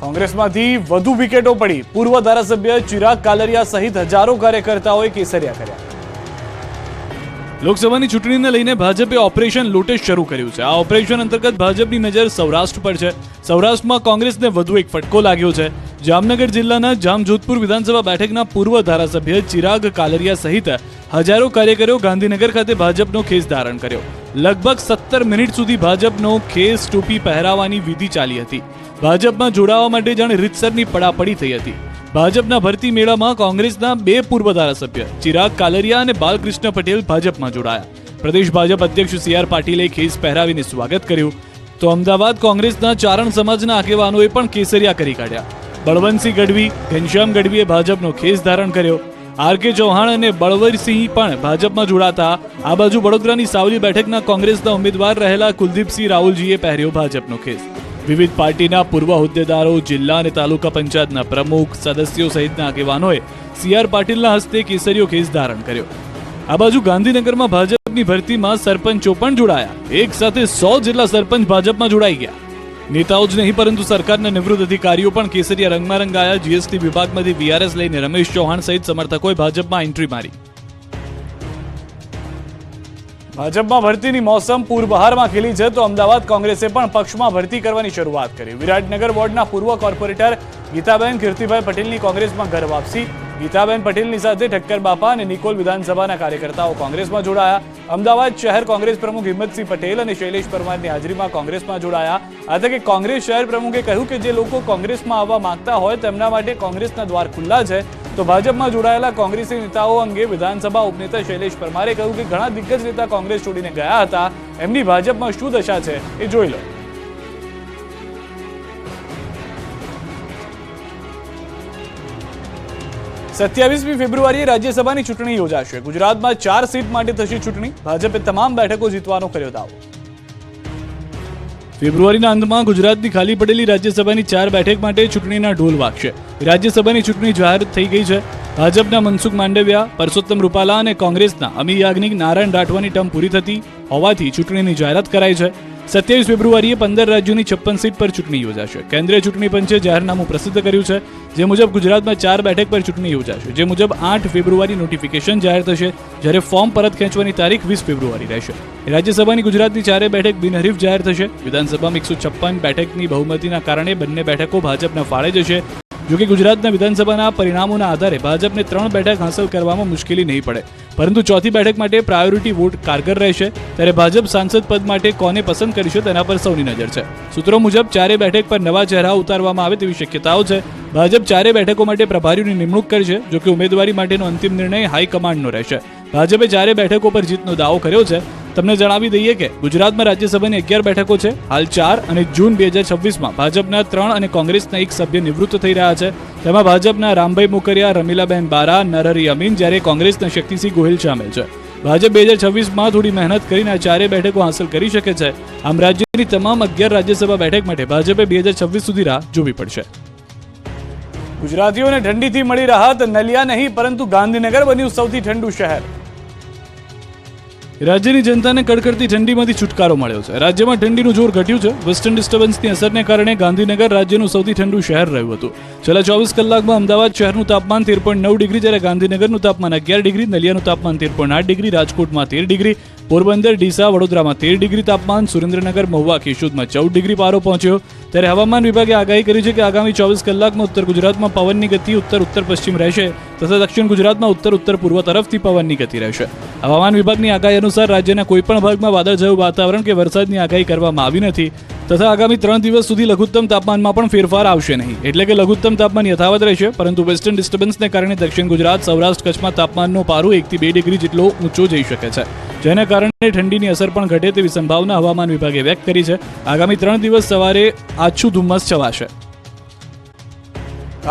કોંગ્રેસમાંથી વધુ વિકેટો પડી. પૂર્વ ધારાસભ્ય ચિરાગ કાલરિયા સહિત હજારો કાર્યકર્તાઓએ કેસરિયા કર્યા. લોકસભાની ચૂંટણીને લઈને ભાજપે ઓપરેશન લોટેસ શરૂ કર્યું છે. આ ઓપરેશન અંતર્ગત ભાજપની નજર સૌરાષ્ટ્ર પર છે. સૌરાષ્ટ્રમાં કોંગ્રેસને વધુ એક ફટકો લાગ્યો છે. જામનગર જિલ્લાના જામજોધપુર વિધાનસભા બેઠકના પૂર્વ ધારાસભ્ય ચિરાગ કાલરિયા સહિત હજારો કાર્યકરો ગાંધીનગર ખાતે ભાજપનો ખેસ ધારણ કર્યો. લગભગ સત્તર મિનિટ સુધી ભાજપનો ખેસ ટોપી પહેરાવવાની વિધિ ચાલી હતી. ભાજપમાં જોડાવા માટે જાણે રીતસરની પડાપડી થઈ હતી. ભાજપના ભરતી મેળામાં કોંગ્રેસના બે પૂર્વ ધારાસભ્ય ચિરાગ કાલરિયા અને બાલકૃષ્ણ પટેલ ભાજપમાં જોડાયા. પ્રદેશ ભાજપ અધ્યક્ષ સી આર પાટીલે ખેસ પહેરાવીને સ્વાગત કર્યું. તો અમદાવાદ કોંગ્રેસના ચારણ સમાજના આગેવાનોએ પણ કેસરિયા કરી કાઢ્યા. બળવંતસિંહ ગઢવી, ઘનશ્યામ ગઢવીએ ભાજપનો ખેસ ધારણ કર્યો. આર કે ચૌહાણ અને બળવરસિંહ પણ ભાજપમાં જોડાતા આ બાજુ વડોદરાની સાવલી બેઠકના કોંગ્રેસના ઉમેદવાર રહેલા કુલદીપસિંહ રાહુલજીએ પહેર્યો ભાજપનો ખેસ. વિવિધ પાર્ટીના પૂર્વ હોદ્દેદારો, જિલ્લા અને તાલુકા પંચાયતના પ્રમુખ, સદસ્યો સહિતના આગેવાનોએ સીઆર પાટીલના હસ્તે કેસરીયો ખેસ ધારણ કર્યો. આ બાજુ ગાંધીનગરમાં ભાજપની ભરતીમાં સરપંચો પણ જોડાયા. એક સાથે સો જેટલા સરપંચ ભાજપમાં જોડાઈ ગયા. નેતાઓ જ નહીં, પરંતુ સરકારના નિવૃત્ત અધિકારીઓ પણ કેસરિયા રંગમાં રંગાયા. જીએસટી વિભાગમાંથી વીઆરએસ લઈને રમેશ ચૌહાણ સહિત સમર્થકોએ ભાજપમાં એન્ટ્રી મારી. ભાજપમાં ભરતીની મોસમ પૂરબહારમાં ખીલી છે, તો અમદાવાદ કોંગ્રેસે પણ પક્ષમાં ભરતી કરવાની શરૂઆત કરી. વિરાટનગર વોર્ડના પૂર્વ કોર્પોરેટર ગીતાબેન કીર્તિભાઈ પટેલની કોંગ્રેસમાં ઘર વાપસી. ગીતાબેન પટેલની સાથે ઠક્કર બાપા અને નિકોલ વિધાનસભાના કાર્યકર્તાઓ કોંગ્રેસમાં જોડાયા. અમદાવાદ શહેર કોંગ્રેસ પ્રમુખ હિંમતસિંહ પટેલ અને શૈલેષ પરમારની હાજરીમાં કોંગ્રેસમાં જોડાયા. આ તકે કોંગ્રેસ શહેર પ્રમુખે કહ્યું કે જે લોકો કોંગ્રેસમાં આવવા માંગતા હોય, તેમના માટે કોંગ્રેસના દ્વાર ખુલ્લા છે. તો ભાજપમાં જોડાયેલા કોંગ્રેસી નેતાઓ અંગે વિધાનસભા ઉપનેતા શૈલેષ પરમારે કહ્યું કે ઘણા દિગ્ગજ નેતા કોંગ્રેસ છોડીને ગયા હતા. એમની ભાજપમાં શું દશા છે એ જોઈ લો. સત્યાવીસમી ફેબ્રુઆરીએ રાજ્યસભાની ચૂંટણી યોજાશે. ગુજરાતમાં ચાર સીટ માટે થશે ચૂંટણી. ભાજપે તમામ બેઠકો જીતવાનો કર્યો દાવો. ફેબ્રુઆરીના અંતમાં ગુજરાતની ખાલી પડેલી રાજ્યસભાની ચાર બેઠક માટે ચૂંટણીના ઢોલ વાગશે. રાજ્યસભાની ચૂંટણી જાહેર થઈ ગઈ છે. ભાજપના મનસુખ માંડવિયા, પરસોત્તમ રૂપાલા અને કોંગ્રેસના અમી યાજ્ઞિક, નારાયણ રાઠવાની ટર્મ પૂરી થતી હોવાથી ચૂંટણીની જાહેરાત કરાઈ છે. સત્યાવીસ ફેબ્રુઆરીએ પંદર રાજ્યોની છપ્પન સીટ પર ચૂંટણી યોજાશે. કેન્દ્રીય ચૂંટણી પંચે જાહેરનામું પ્રસિદ્ધ કર્યું છે, જે મુજબ ગુજરાતમાં ચાર બેઠક પર ચૂંટણી યોજાશે, જે મુજબ આઠ ફેબ્રુઆરી નોટિફિકેશન જાહેર થશે, જ્યારે ફોર્મ પરત ખેંચવાની તારીખ વીસ ફેબ્રુઆરી રહેશે. રાજ્યસભાની ગુજરાતની ચારે બેઠક બિનહરીફ જાહેર થશે, વિધાનસભામાં એકસો છપ્પન બેઠકની બહુમતીના કારણે બંને બેઠકો ભાજપના ફાળે જશે. જોકે ગુજરાતના વિધાનસભાના પરિણામોના આધારે ભાજપને ત્રણ બેઠક હાંસલ કરવામાં મુશ્કેલી નહીં પડે. પરંતુ ચોથી બેઠક માટે પ્રાયોરિટી વોટ કારગર રહેશે. ત્યારે ભાજપ સાંસદ પદ માટે કોને પસંદ કરીશું તેના પર સૌની નજર છે. સૂત્રો મુજબ, ચારે બેઠક પર નવા ચહેરા ઉતારવામાં આવે તેવી શક્યતાઓ છે. ભાજપ ચારે બેઠકો માટે પ્રભારીઓની નિમણૂક કરશે, જોકે ઉમેદવારી માટેનો અંતિમ નિર્ણય હાઈકમાન્ડનો રહેશે. ભાજપે ચારે બેઠકો પર જીતનો દાવો કર્યો છે. તમને જણાવી દઈએ કે ગુજરાતમાં રાજ્યસભાની અગિયાર બેઠકો છે. હાલ ચાર અને જૂન બે હજાર છવ્વીસમાં ભાજપના ત્રણ અને કોંગ્રેસના એક સભ્ય નિવૃત્ત થઈ રહ્યા છે. તેમાં ભાજપના રામભાઈ મુકરિયા, રમીલાબેન બારા, નરહરી અમીન જ્યારે કોંગ્રેસના શક્તિસિંહ ગોહિલ સામેલ છે. ભાજપ બે હજાર છવ્વીસમાં થોડી મહેનત કરીને આ ચારે બેઠકો હાંસલ કરી શકે છે. આમ રાજ્યની તમામ અગિયાર રાજ્યસભા બેઠક માટે ભાજપે બે હજાર છવ્વીસ સુધી રાહ જોવી પડશે. ગુજરાતીઓને ઠંડીથી મળી રાહત, નલિયા નહીં, પરંતુ ગાંધીનગર બન્યું સૌથી ઠંડુ શહેર. રાજ્યની જનતાને કડકડતી ઠંડીમાંથી છુટકારો મળ્યો છે. રાજ્યમાં ઠંડીનું જોર ઘટ્યું છે. વેસ્ટર્ન ડિસ્ટર્બન્સની અસરને કારણે ગાંધીનગર રાજ્યનું સૌથી ઠંડુ શહેર રહ્યું હતું. છેલ્લા ચોવીસ કલાકમાં અમદાવાદ શહેરનું તાપમાન તેર પોઈન્ટ નવ ડિગ્રી જ્યારે ગાંધીનગરનું તાપમાન અગિયાર ડિગ્રી, નલિયાનું તાપમાન તેર પોઈન્ટ આઠ ડિગ્રી, રાજકોટમાં તેર ડિગ્રી, પોરબંદર, ડીસા, વડોદરામાં તેર ડિગ્રી તાપમાન, સુરેન્દ્રનગર, મહુવા, કેશોદમાં ચૌદ ડિગ્રી પારો પહોંચ્યો. ત્યારે હવામાન વિભાગે આગાહી કરી છે કે આગામી ચોવીસ કલાકમાં ઉત્તર ગુજરાતમાં પવનની ગતિ ઉત્તર ઉત્તર પશ્ચિમ રહેશે તથા દક્ષિણ ગુજરાતમાં ઉત્તર ઉત્તર પૂર્વ તરફથી પવનની ગતિ રહેશે. હવામાન વિભાગની આગાહી અનુસાર રાજ્યના કોઈપણ ભાગમાં વાદળછાયું વાતાવરણ કે વરસાદની આગાહી કરવામાં આવી નથી. તથા આગામી ત્રણ દિવસ સુધી લઘુત્તમ તાપમાનમાં પણ ફેરફાર આવશે નહીં. એટલે કે લઘુત્તમ તાપમાન યથાવત રહેશે, પરંતુ વેસ્ટર્ન ડિસ્ટર્બન્સને કારણે દક્ષિણ ગુજરાત, સૌરાષ્ટ્ર કચ્છમાં તાપમાનનો પારો એકથી બે ડિગ્રી જેટલો ઊંચો જઈ શકે છે. જેના કારણે ઠંડીની અસર પણ ઘટે તેવી સંભાવના હવામાન વિભાગે વ્યક્ત કરી છે. આગામી ત્રણ દિવસ સવારે આછું ધુમ્મસ છવાશે.